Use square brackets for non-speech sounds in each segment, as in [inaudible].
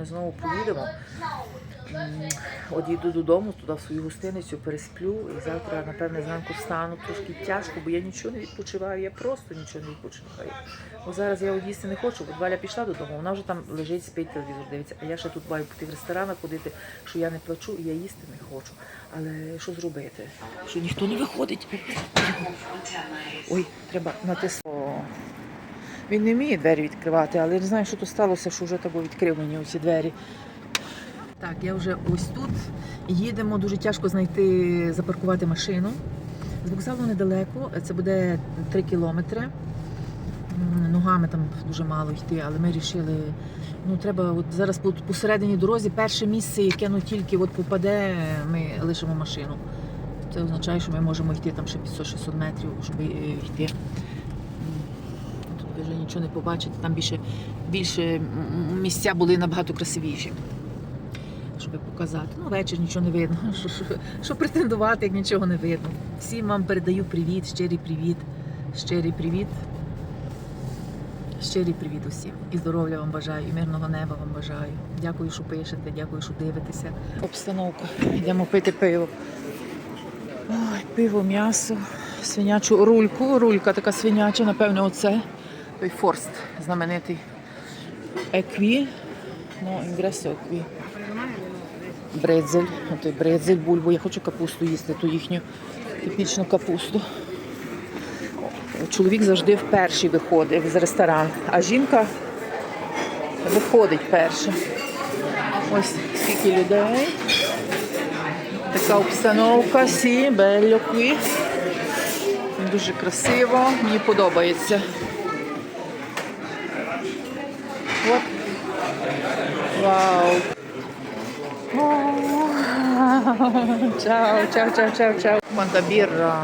напевне, знову поїдемо. Їду додому, туди в свою гостиницю, пересплю і завтра, напевне, зранку встану трошки тяжко, бо я нічого не відпочиваю, я просто нічого не відпочиваю. Бо зараз я от їсти не хочу, бо Валя пішла додому, вона вже там лежить, спить телевізор дивиться, а я ще тут маю піти в ресторанах ходити, що я не плачу і я їсти не хочу. Але що зробити? Що ніхто не виходить. Ой, треба натиснути. Він не вміє двері відкривати, але я не знаю, що то сталося, що вже того відкрив мені оці двері. Так, я вже ось тут. Їдемо, дуже тяжко знайти, запаркувати машину. З вокзалу недалеко, це буде 3 кілометри. Ногами там дуже мало йти, але ми вирішили, ну треба от зараз посередині дорозі перше місце, яке ну тільки от попаде, ми лишимо машину. Це означає, що ми можемо йти там ще 500-600 метрів, щоб е, йти. М, Тут ви вже нічого не побачите, там більше, більше місця були набагато красивіші щоб показати. Ну, вечір нічого не видно. Що, [laughs] що, що претендувати, як нічого не видно. Всім вам передаю привіт, щирий привіт, щирий привіт. Щирий привіт усім. І здоров'я вам бажаю, і мирного неба вам бажаю. Дякую, що пишете, дякую, що дивитеся. Обстановка. Йдемо пити пиво. Ой, пиво, м'ясо, свинячу рульку. Рулька така свиняча, напевне, оце. Той форст знаменитий. Екві. Ну, інгресо екві. Бредзель, отой бредзель, бульбу. Я хочу капусту їсти, ту їхню типічну капусту. Чоловік завжди вперше виходить з ресторану, а жінка виходить перша. Ось скільки людей. Така обстановка, сі, белло qui. Дуже красиво, мені подобається. What? Wow. Oh. Ciao, ciao, ciao, ciao, ciao. Quanta birra.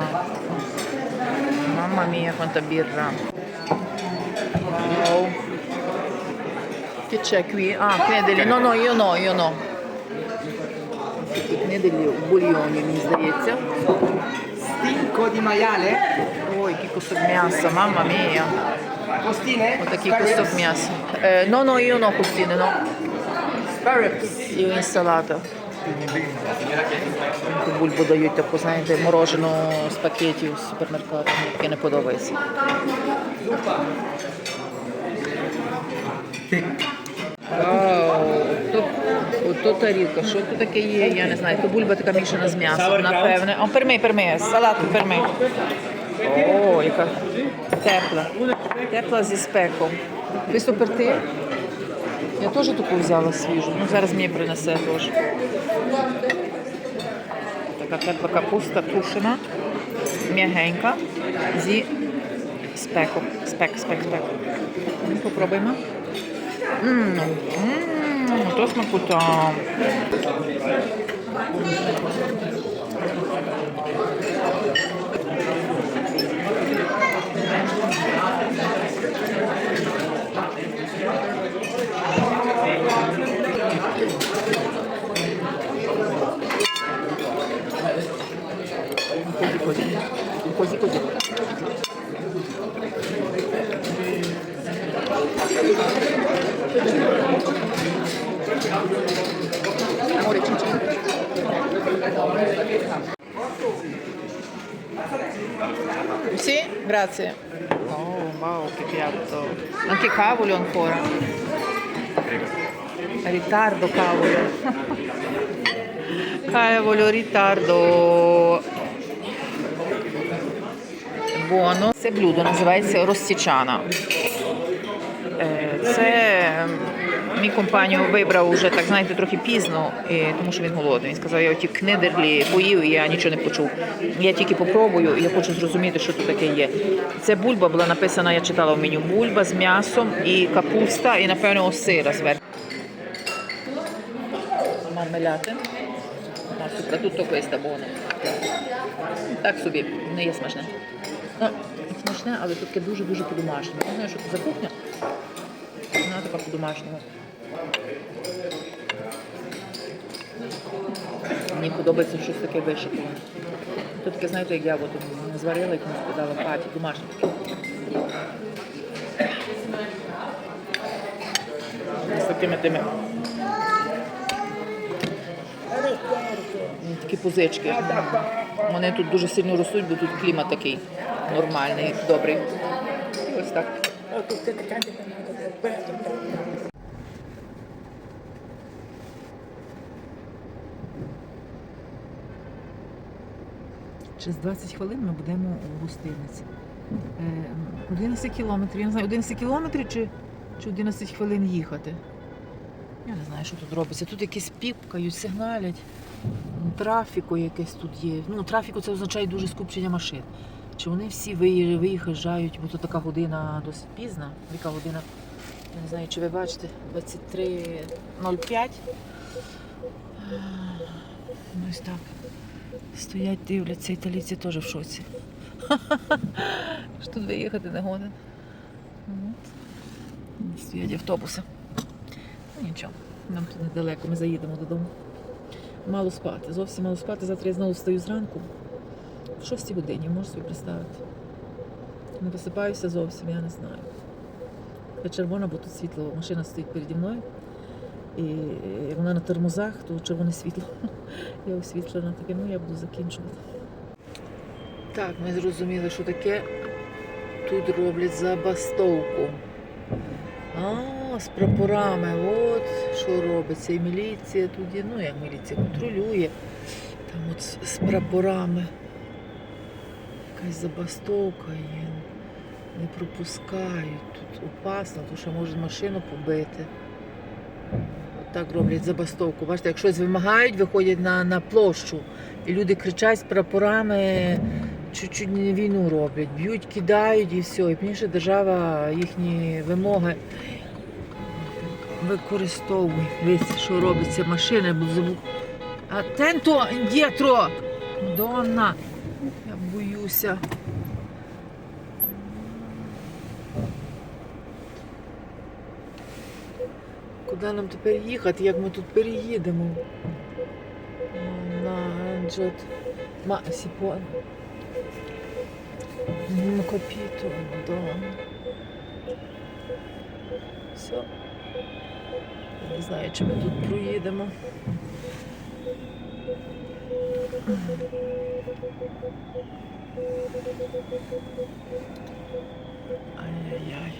Mamma mia, quanta birra. Wow. Che c'è qui? Ah, qui. No, no, io no, io no. Qui ne degli bulioni, mi sdaiezza. Stinco di maiale? Poi, che cosa mamma mia. Отакий кусок м'яса. No, no, io no, costine, no. Інсалата. Таку Бульбу дають таку, знаєте, морожену з пакетів з супермеркату, яке не подобається. Вау, то, ото тарілка, що тут таке є, я не знаю. То бульба така мішана з м'ясом, напевне. О, перми, перми, салат перми. О, яка тепла. Тепла зі спеком. Ви суперти? Я теж таку взяла свіжу. Ну, зараз мені принесе теж. Така тепла капуста тушена, м'ягенька, зі спеком. Спек, спек, спек. Ну, Попробуємо. Ммм, ммм, то смакота. grazie. Oh, wow, che piatto. Anche cavolo ancora. Ritardo, cavolo. [laughs] Cavolo, ritardo. Буоно. Це блюдо називається розсічана. Е, Це мій компанію вибрав уже так, знаєте, трохи пізно, тому що він голодний. Він сказав, я оті книдерлі поїв і я нічого не почув. Я тільки попробую, і я хочу зрозуміти, що тут таке є. Це бульба була написана, я читала в меню. Бульба з м'ясом і капуста, і, напевно, сира зверху. Мармеляти. Soprattutto questa buona. Так собі, не є смачне. Ну, смачне, але таке дуже-дуже по-домашньому. Не знаю, що це за кухня. Вона така по-домашньому. Мені подобається щось таке вишиковане. Тут таке, знаєте, як я от, не зварила як комусь подала паті, домашні. З такими тими. Ну, такі позички. Вони тут дуже сильно ростуть, бо тут клімат такий нормальний, добрий. І ось так. Через 20 хвилин ми будемо у гостиниці. Е, 11 кілометрів. Я не знаю, 11 кілометрів чи, чи 11 хвилин їхати. Я не знаю, що тут робиться. Тут якісь піпкають, сигналять. М, Трафіку якесь тут є. Ну, трафіку це означає дуже скупчення машин. Чи вони всі виї- виїжджають, бо тут така година досить пізна. Яка година? Я не знаю, чи ви бачите, 23.05. Е, Ось так. Стоять, дивляться, італійці теж в шоці. Що тут виїхати не годен. Стоять автобуси. Ну нічого, нам тут недалеко, ми заїдемо додому. Мало спати, зовсім мало спати. Завтра я знову встаю зранку. В 6 годині, можу собі представити. Не висипаюся зовсім, я не знаю. Я червона, бо тут світло, машина стоїть переді мною. І вона на тормозах, то червоне світло. [laughs] Я освітлена таке, ну я буду закінчувати. Так, ми зрозуміли, що таке тут роблять забастовку. А, з прапорами. От що робиться. І міліція тут є. Ну, як міліція контролює. Там от з, прапорами. Якась забастовка є. Не пропускають. Тут опасно, тому що можуть машину побити. Так роблять забастовку. Бачите, як щось вимагають, виходять на, на площу. І люди кричать з прапорами, чуть-чуть не війну роблять, б'ють, кидають і все. І пізніше держава їхні вимоги використовує. Дивіться, що робиться машина, бо забув. Атенто, індєтро! Донна! Я боюся. Куди нам тепер їхати? Як ми тут переїдемо? На джет. Ма сіпон. Копіту, Дон. Все. Я не знаю, чи ми тут проїдемо. Ай-яй-яй.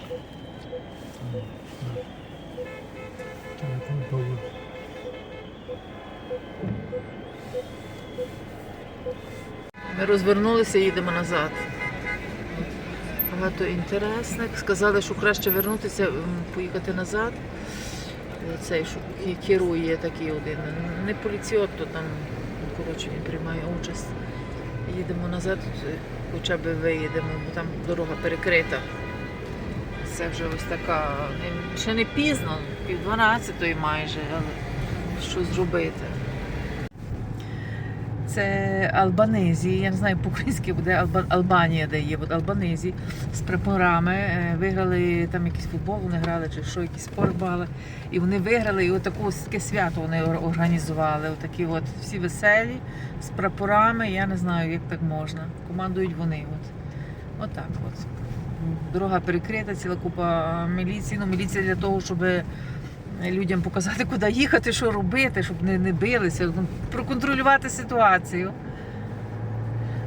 Розвернулися і їдемо назад. Багато інтересних. Сказали, що краще вернутися, поїхати назад. Цей, що керує такий один. Не поліціот, то там, коротше, він приймає участь. Їдемо назад, хоча б виїдемо, бо там дорога перекрита. Це вже ось така. Ще не пізно, пів дванадцятої майже, але що зробити? Це Албанезі, я не знаю по-українськи буде Алба- Албанія, де є, от Албанезі з прапорами. е, Виграли там якийсь футбол, вони грали чи що, якийсь спорт бали. І вони виграли, і отаку таке свято вони організували. Отакі от всі веселі з прапорами. Я не знаю, як так можна. Командують вони. От. Отак от. Дорога перекрита, ціла купа міліції. Ну, міліція для того, щоб людям показати, куди їхати, що робити, щоб не, не билися, ну, проконтролювати ситуацію.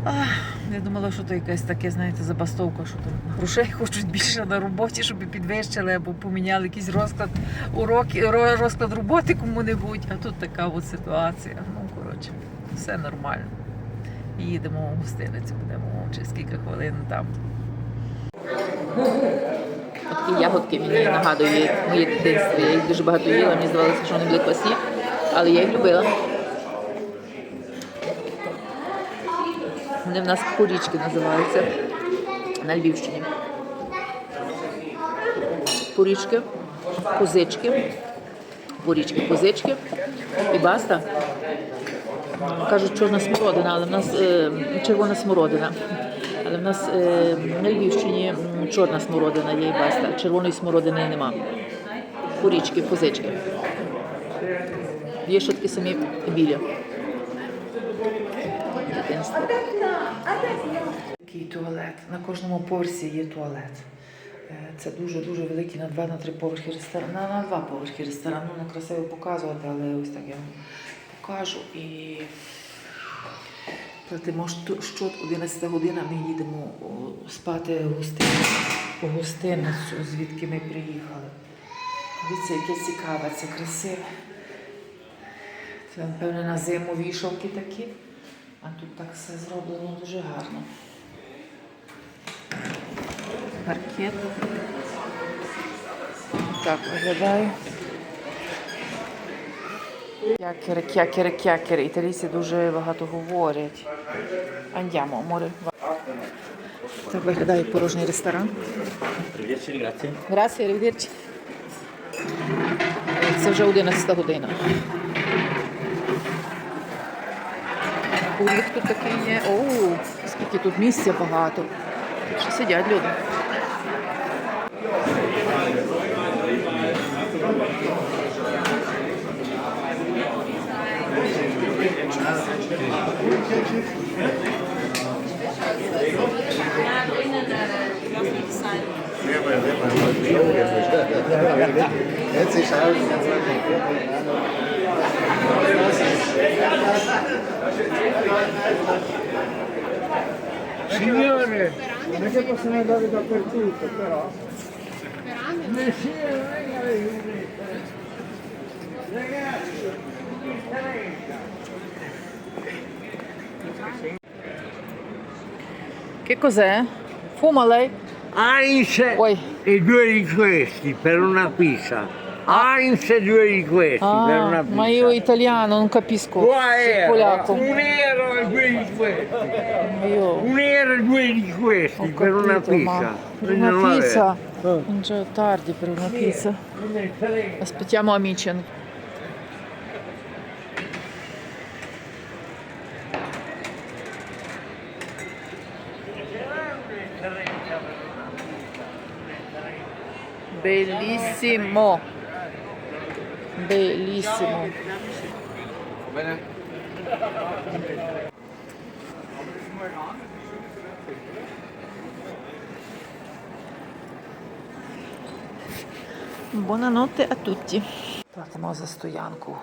Ах, я думала, що то якась таке, знаєте, забастовка, що там грошей [laughs] хочуть більше на роботі, щоб підвищили або поміняли якийсь розклад уроки, розклад роботи кому-небудь. А тут така от ситуація. Ну, коротше, все нормально. Їдемо в гостиницю, будемо через кілька хвилин там. Такі ягодки мені нагадують моє дитинство. Я їх дуже багато їла, мені здавалося, що вони були класні, але я їх любила. Вони в нас порічки називаються на Львівщині. Порічки, козички, порічки, козички і баста. Кажуть, чорна смородина, але в нас е, червона смородина. Але в нас е, на Львівщині чорна смородина є і баста, червоної смородини нема. Порічки, козички. Є ще такі самі білі. Такий туалет. На кожному поверсі є туалет. Е, Це дуже-дуже великий на два на три поверхи ресторан. На, на два поверхи ресторан. Ну, не красиво показувати, але ось так я вам покажу і платимо що- що 11 година ми їдемо спати в гостиницю, звідки ми приїхали. Дивіться, яке цікаве, це красиве. Це, напевне, на зиму вішалки такі, а тут так все зроблено дуже гарно. Паркет. Так виглядає. Кякери, кякери, кякери. Італійці дуже багато говорять. Andiamo, amore. Так виглядає порожній ресторан. Grazie. Grazie. Це вже 11 година. Кулік тут такий є. Оу, скільки тут місця багато. Тут ще сидять люди. Signore, non è che possono andare dappertutto, però. Sì, venga, venga. Ragazzi, Che cos'è? Fuma lei? Heinz Oi. e due di questi per una pizza. Heinz e due di questi per una Ah, pizza. ma io italiano non capisco. Polacco. un euro e due di questi. Io Un euro e due di questi ho per una capito, pizza. per una pizza non già tardi per una pizza. Aspettiamo amici. Bellissimo. Bellissimo. Buonanotte a tutti. Платимо за стоянку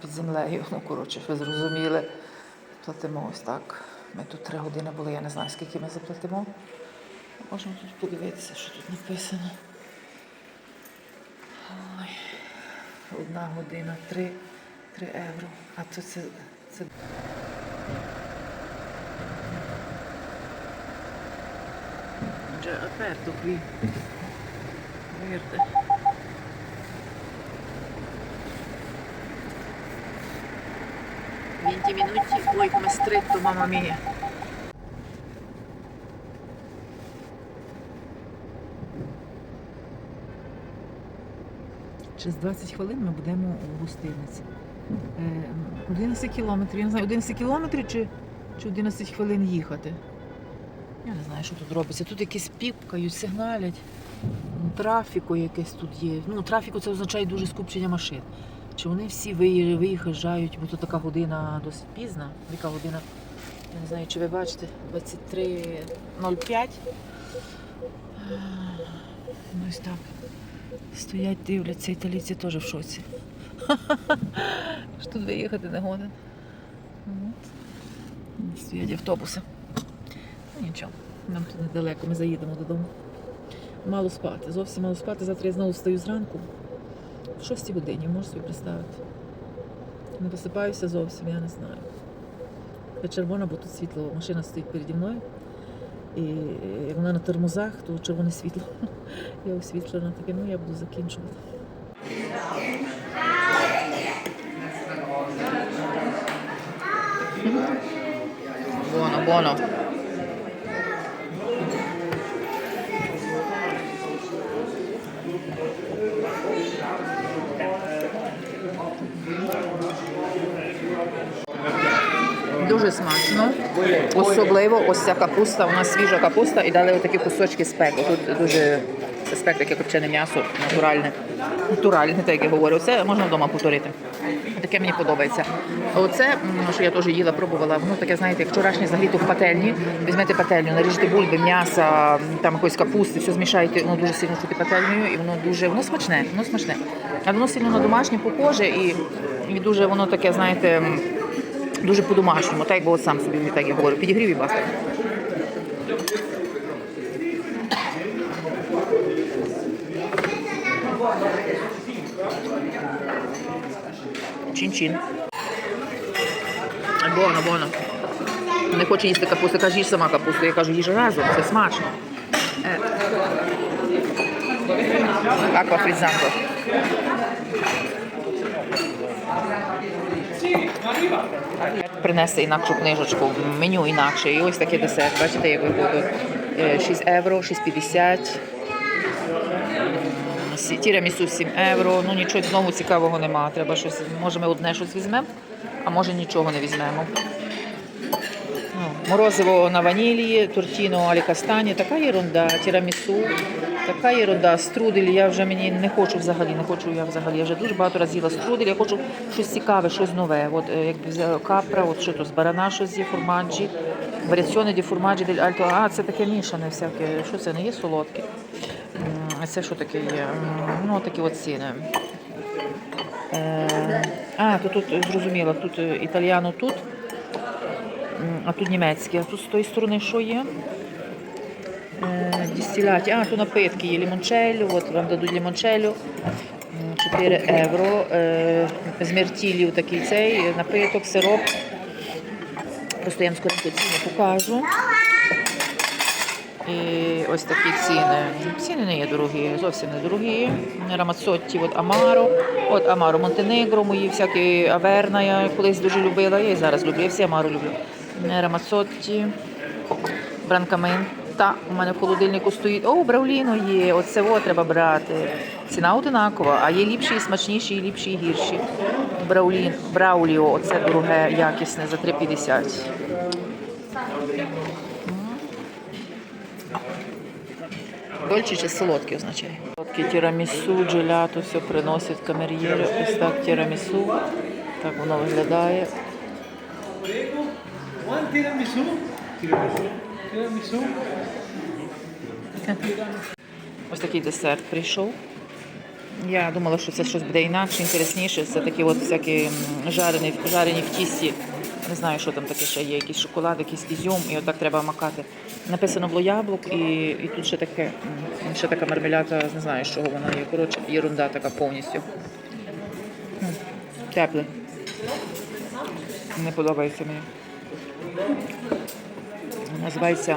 під землею. Ну, коротше, ви зрозуміли. Платимо ось так. Ми тут три години були, я не знаю, скільки ми заплатимо. Можемо тут подивитися, що тут написано. Ой. Одна година, три, три євро. А то це, це Già aperto qui. Verde. Venti minuti, poi come stretto, mamma mia. Через 20 хвилин ми будемо у гостиниці. Е, 11 кілометрів. Я не знаю, 11 кілометрів чи, чи 11 хвилин їхати. Я не знаю, що тут робиться. Тут якісь піпкають, сигналять. М, Трафіку якесь тут є. Ну, трафіку це означає дуже скупчення машин. Чи вони всі виї- виїжджають, бо тут така година досить пізна. Яка година? Я не знаю, чи ви бачите, 23.05. Ну, ось так. Стоять, дивляться, італійці теж в шоці. Що тут виїхати не годен. Стоять автобуси. Ну нічого, нам тут недалеко, ми заїдемо додому. Мало спати, зовсім мало спати. Завтра я знову встаю зранку. В 6 годині, можу собі представити. Не висипаюся зовсім, я не знаю. Я червона, бо тут світло, машина стоїть переді мною. І як вона на тормозах, то червоне світло. [laughs] Я освітлена таке, ну я буду закінчувати. Buono, buono. Дуже смачно. Особливо ось ця капуста, нас свіжа капуста і дали отакі кусочки спеку. Тут дуже спек, таке копчене м'ясо, натуральне. Натуральне, так як я говорю. Це можна вдома повторити. Таке мені подобається. Оце, що я теж їла, пробувала, воно таке, знаєте, як вчорашнє загріто в пательні. Візьмете пательню, наріжте бульби, м'яса, там якоїсь капусти, все змішайте, воно дуже сильно шути пательнею, і воно дуже, воно смачне, воно смачне. А воно сильно на домашнє похоже і, і дуже воно таке, знаєте, дуже по-домашньому, так якби от сам собі, так я говорю, підігрів і баста. Чин-чин. Боно, боно. Не хоче їсти капусту, каже, їж сама капусту. Я кажу, їж разом, це смачно. Е. Аква фрізанко. Принести інакшу книжечку, меню інакше. І ось такий десерт. Бачите, як виходить. Е, 6 євро, 6,50. Тірамісу 7 євро. Ну нічого знову цікавого нема. Треба щось. Може, ми одне щось візьмемо, а може нічого не візьмемо. Ну, Морозиво на ванілі, тортіно алі кастані, така єрунда, тірамісу, така єрунда, струдель, я вже мені не хочу взагалі, не хочу я взагалі. Я вже дуже багато разів струдель, я хочу щось цікаве, щось нове. От е, якби взяла капра, от що то з барана щось є, формаджі, варіаціони ді формаджі дель альто. А, це таке мішане всяке. Що це не є солодке? А це що таке є? Ну, такі от ціни. Е, А, то тут зрозуміло, тут е, італіано тут. А тут німецьке. А тут з тої сторони що є? Е, А, тут напитки є лімончелло, от вам дадуть лімончелло. М, 4 євро. Е, З мертілів такий цей напиток, сироп. Просто я вам скоренько ціни покажу. І ось такі ціни. Ціни не є дорогі, зовсім не дорогі. Рамацотті, от Амаро, от Амаро Монтенегро, мої всякі Аверна, я колись дуже любила, я і зараз люблю, я всі Амаро люблю. Рамацотті, Бранкамента. У мене в холодильнику стоїть. О, Брауліно є, оце о, треба брати. Ціна одинакова, а є ліпші, і смачніші, і ліпші, і гірші. Браулін, Брауліо, оце дороге, якісне, за 3,50. Дольче чи солодкий означає? Солодкі тірамісу, джелято, все приносять камер'єри. Ось так тірамісу. Так воно виглядає. One tiramisù. Tiramisù. Ось такий десерт прийшов. Я думала, що це щось буде інакше, інтересніше. Це такі от всякі жарені, жарені в тісті. Не знаю, що там таке ще є, якийсь шоколад, якийсь ізюм, і отак треба макати. Написано було яблук, і, і тут ще таке, ще така мармелята, не знаю, з чого вона є. Коротше, єрунда така повністю. Тепле. Не подобається мені. Називається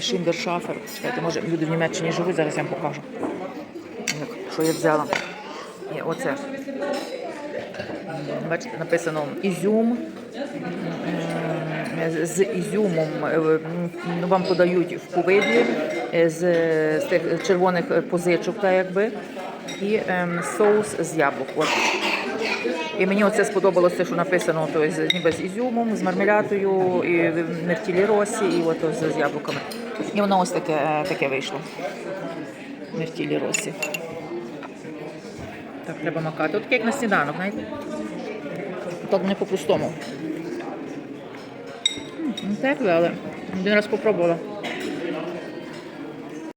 Шиндершафер. Чекайте, може люди в Німеччині живуть, зараз я вам покажу. Що я взяла? Є оце. Бачите, написано ізюм. З ізюмом е, вам подають в повидлі е, з, з тих червоних позичок, так якби, і ем, соус з яблук. От. І мені оце сподобалося, що написано то з, ніби з ізюмом, з мармелятою, і в росі, і от з, з яблуками. І воно ось таке, е, таке вийшло. Мертілі росі. Так, треба макати. От як на сніданок, знаєте? Так не ну, Тепле, але один раз попробувала.